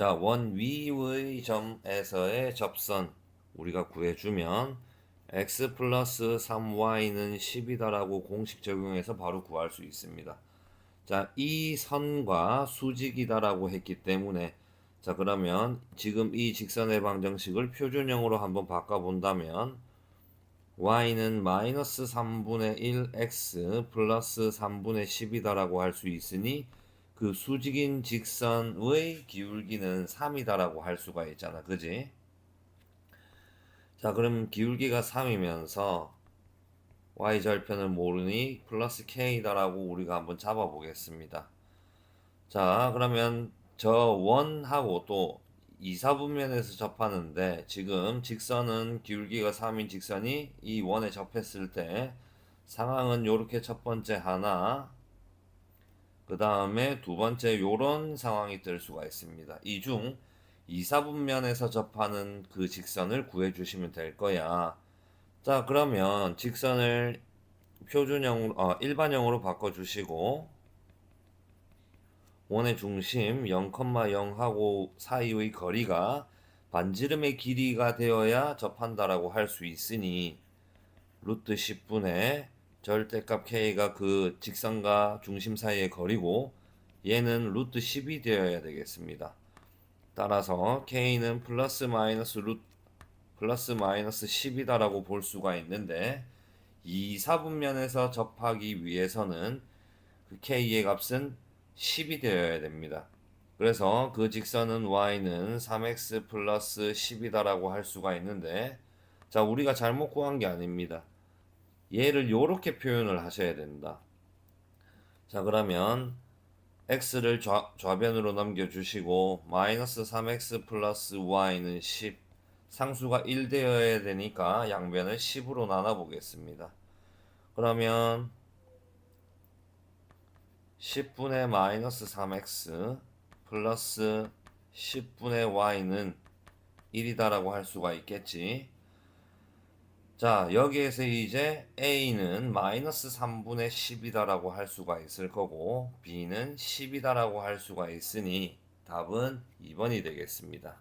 자, 원 위의 점에서의 접선 우리가 구해주면 x 플러스 3y는 10이다라고 공식 적용해서 바로 구할 수 있습니다. 자, 이 선과 수직이다라고 했기 때문에 자, 그러면 지금 이 직선의 방정식을 표준형으로 한번 바꿔본다면 y는 마이너스 3분의 1 x 플러스 3분의 10이다라고 할 수 있으니 그 수직인 직선의 기울기는 3이다라고 할 수가 있잖아. 그지? 자, 그럼 기울기가 3이면서 y 절편을 모르니 플러스 k다라고 우리가 한번 잡아 보겠습니다. 자, 그러면 저 원하고 또 2, 4분면에서 접하는데 지금 직선은 기울기가 3인 직선이 이 원에 접했을 때 상황은 요렇게 첫 번째 하나 그 다음에 두 번째 요런 상황이 뜰 수가 있습니다. 이중 2, 4분면에서 접하는 그 직선을 구해 주시면 될 거야. 자, 그러면 직선을 표준형, 어, 일반형으로 바꿔 주시고, 원의 중심 0,0하고 사이의 거리가 반지름의 길이가 되어야 접한다라고 할 수 있으니, 루트 10분의 절대값 k가 그 직선과 중심 사이의 거리고, 얘는 루트 10이 되어야 되겠습니다. 따라서 k는 플러스 마이너스 루트 플러스 마이너스 10이다라고 볼 수가 있는데 2, 4분면에서 접하기 위해서는 그 k의 값은 10이 되어야 됩니다. 그래서 그 직선은 y는 3x 플러스 10이다라고 할 수가 있는데 자 우리가 잘못 구한 게 아닙니다. 얘를 이렇게 표현을 하셔야 된다. 자 그러면 x를 좌, 좌변으로 넘겨주시고 마이너스 3x 플러스 y는 10 상수가 1 되어야 되니까 양변을 10으로 나눠 보겠습니다. 그러면 10분의 마이너스 3x 플러스 10분의 y는 1이다라고 할 수가 있겠지. 자, 여기에서 이제 A는 마이너스 3분의 10이다라고 할 수가 있을 거고, B는 10이다라고 할 수가 있으니 답은 2번이 되겠습니다.